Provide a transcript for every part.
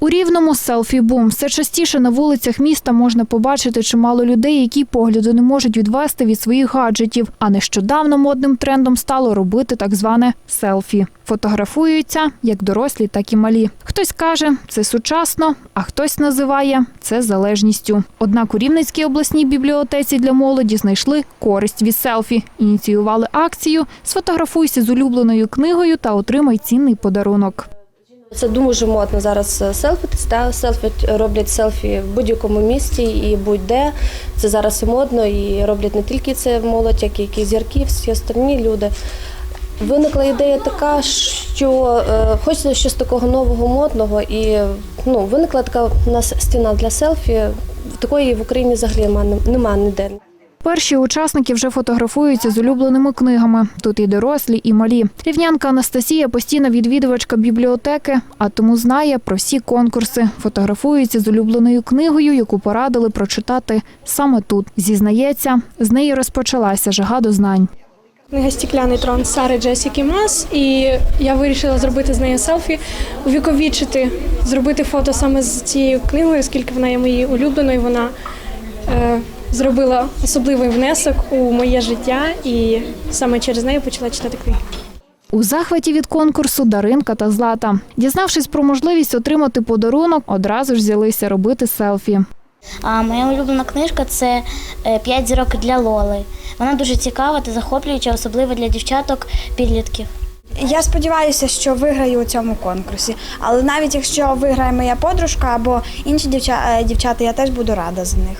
У рівному селфі-бум. Все частіше на вулицях міста можна побачити чимало людей, які погляду не можуть відвести від своїх гаджетів. А нещодавно модним трендом стало робити так зване селфі. Фотографуються як дорослі, так і малі. Хтось каже, це сучасно, а хтось називає це залежністю. Однак у Рівненській обласній бібліотеці для молоді знайшли користь від селфі. Ініціювали акцію Сфотографуйся з улюбленою книгою та отримай цінний подарунок. Це дуже модно зараз е, селфітись. Та? Селфі роблять селфі в будь-якому місті і будь-де. Це зараз і модно, і роблять не тільки це молодь, як і якісь зірки, всі остальні люди. Виникла ідея така, що е, хочеться щось такого нового, модного, і ну, виникла така у нас стіна для селфі. Такої в Україні взагалі немає ніде. Перші учасники вже фотографуються з улюбленими книгами. Тут і дорослі, і малі. Рівнянка Анастасія постійна відвідувачка бібліотеки, а тому знає про всі конкурси. Фотографується з улюбленою книгою, яку порадили прочитати саме тут. Зізнається, з неї розпочалася жага до знань. Книга Стікляний трон Сари Джесіки Мас, і я вирішила зробити з нею селфі, увіковічити, зробити фото саме з цією книгою, оскільки вона є моєю улюбленою. Вона е, зробила особливий внесок у моє життя, і саме через неї почала читати книги. У захваті від конкурсу Даринка та Злата. Дізнавшись про можливість отримати подарунок, одразу ж взялися робити селфі. А моя улюблена книжка це е, «П'ять зірок для Лоли. Вона дуже цікава та захоплююча, особливо для дівчаток підлітків. Я сподіваюся, що виграю у цьому конкурсі. Але навіть якщо виграє моя подружка або інші е, дівчата, я теж буду рада за них.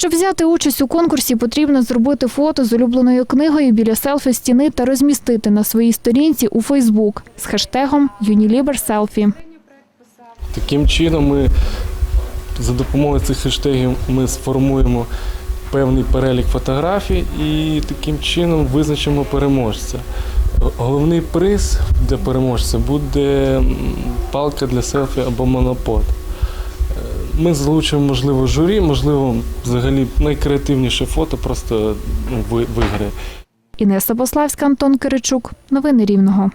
Щоб взяти участь у конкурсі, потрібно зробити фото з улюбленою книгою біля селфі стіни та розмістити на своїй сторінці у Фейсбук з хештегом UniliberSelfie. Таким чином ми за допомогою цих хештегів ми сформуємо певний перелік фотографій і таким чином визначимо переможця. Головний приз для переможця буде палка для селфі або монопод. Ми залучимо, можливо, журі, можливо, взагалі найкреативніше фото просто ну, виграє. Інеса Бославська, Антон Киричук. Новини Рівного.